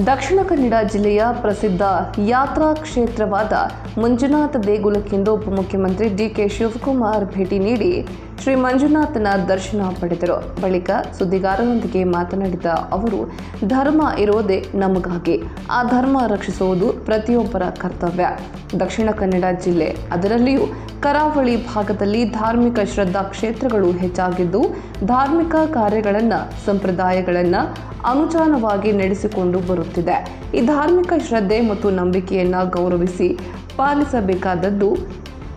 ದಕ್ಷಿಣ ಕನ್ನಡ ಜಿಲ್ಲೆಯ ಪ್ರಸಿದ್ಧ ಯಾತ್ರಾ ಕ್ಷೇತ್ರವಾದ ಮಂಜುನಾಥ ದೇಗುಲಕ್ಕೆಂದು ಉಪಮುಖ್ಯಮಂತ್ರಿ ಡಿಕೆ ಶಿವಕುಮಾರ್ ಭೇಟಿ ನೀಡಿ ಶ್ರೀ ಮಂಜುನಾಥನ ದರ್ಶನ ಪಡೆದರು. ಬಳಿಕ ಸುದ್ದಿಗಾರರೊಂದಿಗೆ ಮಾತನಾಡಿದ ಅವರು, ಧರ್ಮ ಇರೋದೇ ನಮಗಾಗಿ. ಆ ಧರ್ಮ ರಕ್ಷಿಸುವುದು ಪ್ರತಿಯೊಬ್ಬರ ಕರ್ತವ್ಯ. ದಕ್ಷಿಣ ಕನ್ನಡ ಜಿಲ್ಲೆ. ಅದರಲ್ಲಿಯೂ ಕರಾವಳಿ ಭಾಗದಲ್ಲಿ ಧಾರ್ಮಿಕ ಶ್ರದ್ಧಾ ಕ್ಷೇತ್ರಗಳು ಹೆಚ್ಚಾಗಿದ್ದು, ಧಾರ್ಮಿಕ ಕಾರ್ಯಗಳನ್ನು, ಸಂಪ್ರದಾಯಗಳನ್ನು ಅನುಚಾನವಾಗಿ ನಡೆಸಿಕೊಂಡು ಬರುತ್ತಿದೆ. ಈ ಧಾರ್ಮಿಕ ಶ್ರದ್ಧೆ ಮತ್ತು ನಂಬಿಕೆಯನ್ನು ಗೌರವಿಸಿ ಪಾಲಿಸಬೇಕಾದದ್ದು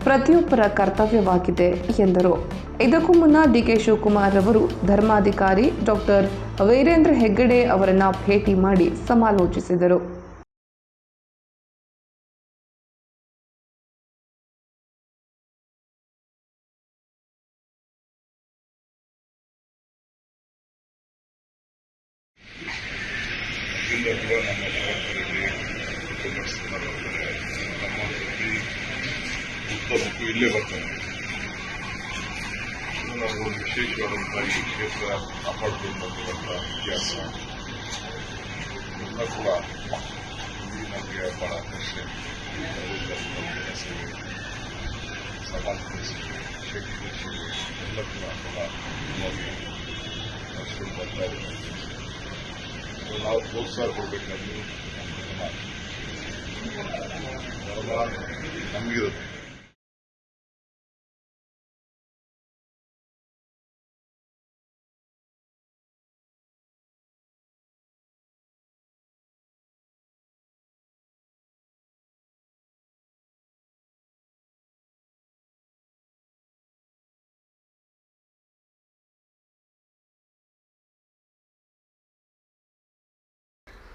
ಪ್ರತಿಯೊಬ್ಬರ ಕರ್ತವ್ಯವಾಗಿದೆ ಎಂದರು. ಇದಕ್ಕೂ ಮುನ್ನ ಡಿ ಕೆ ಶಿವಕುಮಾರ್ ಅವರು ಧರ್ಮಾಧಿಕಾರಿ ಡಾಕ್ಟರ್ ವೀರೇಂದ್ರ ಹೆಗ್ಗಡೆ ಅವರನ್ನು ಭೇಟಿ ಮಾಡಿ ಸಮಾಲೋಚಿಸಿದರು. ಇದರಿಂದ ಕೂಡ ನಮ್ಮ ಪರಂಪರೆಯಲ್ಲಿ ಉಪನ್ಯಾಸಕರು ನಮ್ಮ ಪ್ರತಿ ಉತ್ತಮಕ್ಕೂ ಇಲ್ಲೇ ಬರ್ತಾರೆ ಇದು ನಾವು ಒಂದು ವಿಶೇಷವಾದಂತಹ ಈ ಕ್ಷೇತ್ರ ಕಾಪಾಡಿಕೊಂಡು ಬಂದಿರುವಂತಹ ಇತಿಹಾಸ ಎಲ್ಲ ಕೂಡ ಇಲ್ಲಿ ನಮಗೆ ಬಹಳ ಪ್ರಶ್ನೆ ಸೇವೆ ಸಮಾಜದ ಸೇವೆ ಶಕ್ತಿಯ ಸೇವೆ ಕೂಡ ನಾವು ಪ್ರೋತ್ಸಾಹ ಕೊಡಬೇಕಾದ್ರೆ ಧರ್ಮ ನಮಗಿರುತ್ತೆ